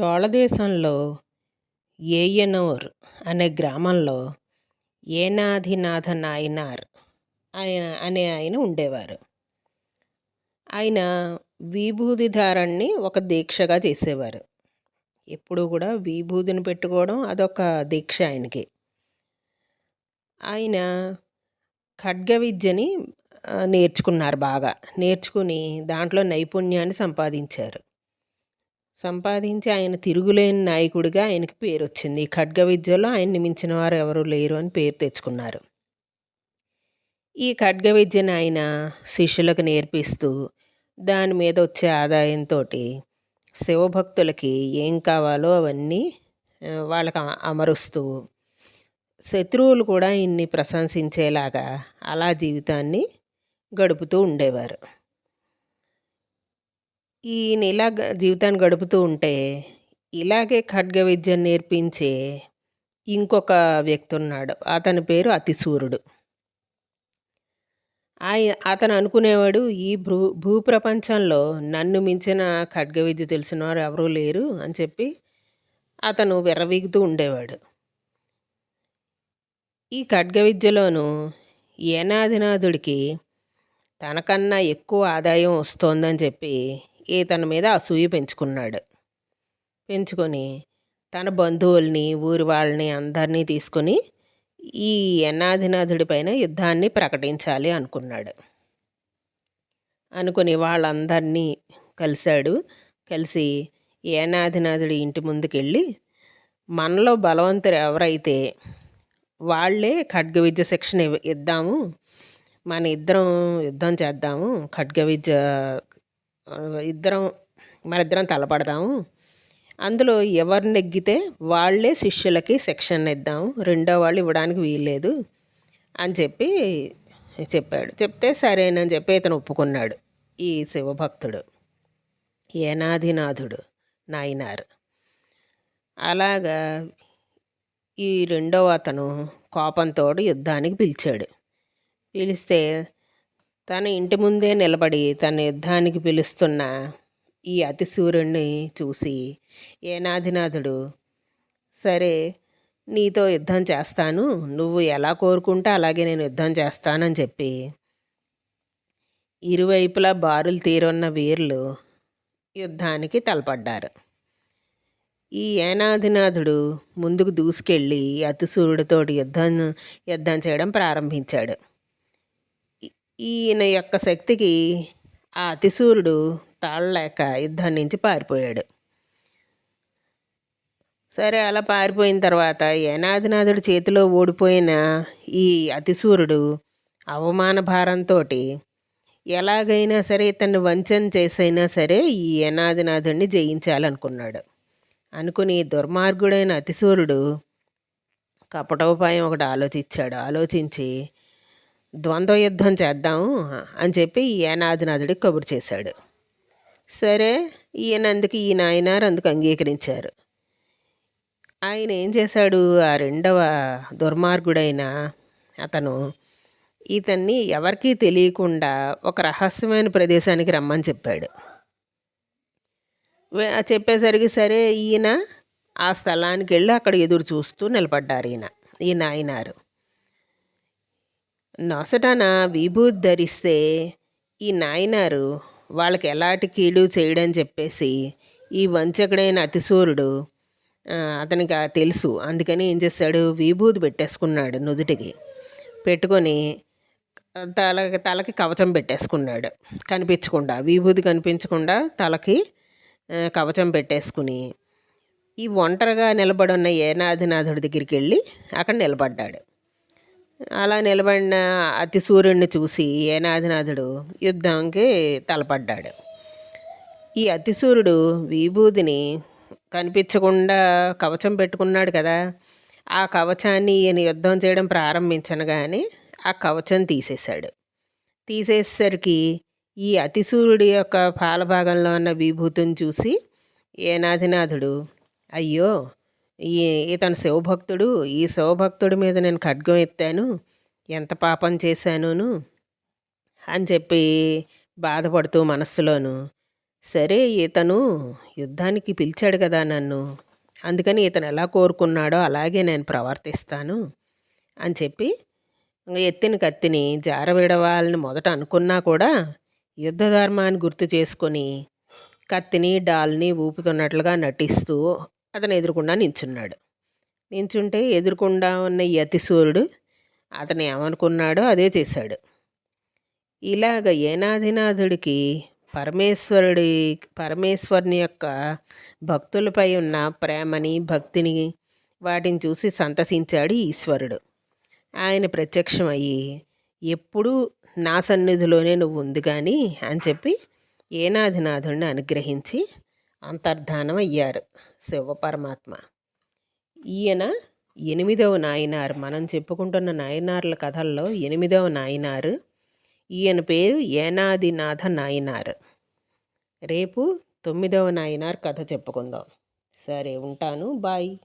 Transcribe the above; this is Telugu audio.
చోళదేశంలో ఏయనూర్ అనే గ్రామంలో ఏనాధినాథ నాయనార్ ఆయన అనే ఆయన ఉండేవారు. ఆయన విభూది ఒక దీక్షగా చేసేవారు. ఎప్పుడు కూడా విభూదిని పెట్టుకోవడం అదొక దీక్ష ఆయనకి. ఆయన ఖడ్గ విద్యని నేర్చుకున్నారు బాగా. నేర్చుకుని దాంట్లో నైపుణ్యాన్ని సంపాదించారు. సంపాదించి ఆయన తిరుగులేని నాయకుడిగా ఆయనకి పేరు వచ్చింది ఖడ్గ విద్యలో ఆయన్ని మించిన వారు ఎవరు లేరు అని పేరు తెచ్చుకున్నారు. ఈ ఖడ్గ విద్యను ఆయన శిష్యులకు నేర్పిస్తూ దాని మీద వచ్చే ఆదాయంతో శివభక్తులకి ఏం కావాలో అవన్నీ వాళ్ళకి అమరుస్తూ శత్రువులు కూడా ఇన్ని ప్రశంసించేలాగా అలా జీవితాన్ని గడుపుతూ ఉండేవారు. ఈయన ఇలా జీవితాన్ని గడుపుతూ ఉంటే ఇలాగే ఖడ్గ విద్య నేర్పించే ఇంకొక వ్యక్తి ఉన్నాడు అతని పేరు అతిసూర్యుడు ఆయ అతను అనుకునేవాడు ఈ భూ భూప్రపంచంలో నన్ను మించిన ఖడ్గ విద్య తెలిసిన వారు ఎవరూ లేరు అని చెప్పి అతను విర్రవీగుతూ ఉండేవాడు. ఈ ఖడ్గ విద్యలోనూ ఏనాదినాథుడికి తనకన్నా ఎక్కువ ఆదాయం వస్తోందని చెప్పి ఇతని మీద అసూయ పెంచుకున్నాడు. పెంచుకొని తన బంధువుల్ని ఊరి వాళ్ళని అందరినీ తీసుకొని ఈ యనాధినాథుడి పైన యుద్ధాన్ని ప్రకటించాలి అనుకున్నాడు. అనుకుని వాళ్ళందరినీ కలిశాడు. కలిసి ఏనాధినాథుడి ఇంటి ముందుకెళ్ళి మనలో బలవంతులు ఎవరైతే వాళ్ళే ఖడ్గ విద్య శిక్షణ ఇద్దాము మన ఇద్దరం యుద్ధం చేద్దాము ఖడ్గ విద్య ఇద్దరం మనిద్దరం తలపడదాము అందులో ఎవరు నెగ్గితే వాళ్ళే శిష్యులకి శిక్షణ ఇద్దాం. రెండో వాళ్ళు ఇవ్వడానికి వీల్లేదు అని చెప్పి చెప్పాడు. చెప్తే సరేనని చెప్పి ఇతను ఒప్పుకున్నాడు. ఈ శివభక్తుడు ఏనాధినాథుడు నాయనారు. అలాగా ఈ రెండవ అతను కోపంతో యుద్ధానికి పిలిచాడు. పిలిస్తే తన ఇంటి ముందే నిలబడి తన యుద్ధానికి పిలుస్తున్న ఈ అతిసూర్యుడిని చూసి ఏనాధినాథుడు సరే నీతో యుద్ధం చేస్తాను. నువ్వు ఎలా కోరుకుంటే అలాగే నేను యుద్ధం చేస్తానని చెప్పి ఇరువైపులా బారులు తీరున్న వీరులు యుద్ధానికి తలపడ్డారు. ఈ ఏనాధినాథుడు ముందుకు దూసుకెళ్ళి అతిసూరుడితోటి యుద్ధం యుద్ధం చేయడం ప్రారంభించాడు. ఈయన యొక్క శక్తికి ఆ అతిశూరుడు తాళలేక యుద్ధం నుంచి పారిపోయాడు. సరే అలా పారిపోయిన తర్వాత ఏనాదినాథుడి చేతిలో ఓడిపోయిన ఈ అతిశూరుడు అవమాన భారంతో ఎలాగైనా సరే ఇతన్ని వంచన చేసైనా సరే ఈ ఏనాదినాథుడిని జయించాలనుకున్నాడు. అనుకుని దుర్మార్గుడైన అతిశూరుడు కపటోపాయం ఒకటి ఆలోచించాడు. ఆలోచించి ద్వంద్వ యుద్ధం చేద్దాం అని చెప్పి ఈ ఏనాదినాథుడికి కబురు చేశాడు. సరే ఈయన అందుకు ఈ నాయనారు అందుకు అంగీకరించారు. ఆయన ఏం చేశాడు? ఆ రెండవ దుర్మార్గుడైన అతను ఇతన్ని ఎవరికీ తెలియకుండా ఒక రహస్యమైన ప్రదేశానికి రమ్మని చెప్పాడు. చెప్పేసరికి సరే ఈయన ఆ స్థలానికి వెళ్ళి అక్కడ ఎదురు చూస్తూ నిలబడ్డారు ఈయన ఈ నాయనారు. నొసటన విభూతి ధరిస్తే ఈ నాయనారు వాళ్ళకి ఎలాంటి కీడు చేయడని చెప్పేసి ఈ వంచకుడైన అతిసూరుడు అతనికి తెలుసు. అందుకని ఏం చేశాడు విభూతి పెట్టేసుకున్నాడు నుదుటికి. పెట్టుకొని తల తలకి కవచం పెట్టేసుకున్నాడు. కనిపించకుండా విభూతి కనిపించకుండా తలకి కవచం పెట్టేసుకుని ఈ ఒంటరిగా నిలబడి ఉన్న ఏనాధినాథుడి దగ్గరికి వెళ్ళి అక్కడ నిలబడ్డాడు. అలా నిలబడిన అతి సూర్యుడిని చూసి ఏనాధినాథుడు యుద్ధానికి తలపడ్డాడు. ఈ అతిసూరుడు విభూతిని కనిపించకుండా కవచం పెట్టుకున్నాడు కదా. ఆ కవచాన్ని ఈయన యుద్ధం చేయడం ప్రారంభించను కానీ ఆ కవచం తీసేశాడు. తీసేసరికి ఈ అతిసూరుడి యొక్క పాలభాగంలో ఉన్న విభూతిని చూసి ఏనాధినాథుడు అయ్యో ఈ ఇతను శివభక్తుడు ఈ శివభక్తుడి మీద నేను ఖడ్గం ఎత్తాను ఎంత పాపం చేశానును అని చెప్పి బాధపడుతూ మనస్సులోను సరే ఇతను యుద్ధానికి పిలిచాడు కదా నన్ను అందుకని ఇతను ఎలా కోరుకున్నాడో అలాగే నేను ప్రవర్తిస్తాను అని చెప్పి ఎత్తిన కత్తిని జారవిడవాలని మొదట అనుకున్నా కూడా యుద్ధ ధర్మాన్ని గుర్తు చేసుకొని కత్తిని డాల్ని ఊపుతున్నట్లుగా నటిస్తూ అతను ఎదురుకుండా నించున్నాడు. నించుంటే ఎదురుకుండా ఉన్న ఈ అతను ఏమనుకున్నాడో అదే చేశాడు. ఇలాగ ఏనాధినాథుడికి పరమేశ్వరుడి పరమేశ్వరుని యొక్క భక్తులపై ఉన్న ప్రేమని భక్తిని వాటిని చూసి సంతసించాడు ఈశ్వరుడు. ఆయన ప్రత్యక్షమయ్యి ఎప్పుడూ నా సన్నిధిలోనే నువ్వు ఉంది కానీ అని చెప్పి ఏనాధినాథుడిని అనుగ్రహించి అంతర్ధానం అయ్యారు. శివపరమాత్మ ఈయన ఎనిమిదవ నాయనారు. మనం చెప్పుకుంటున్న నాయనార్ల కథల్లో ఎనిమిదవ నాయనారు. ఈయన పేరు ఏనాదినాథ నాయనారు. రేపు తొమ్మిదవ నాయనార్ కథ చెప్పుకుందాం. సరే ఉంటాను. బాయ్.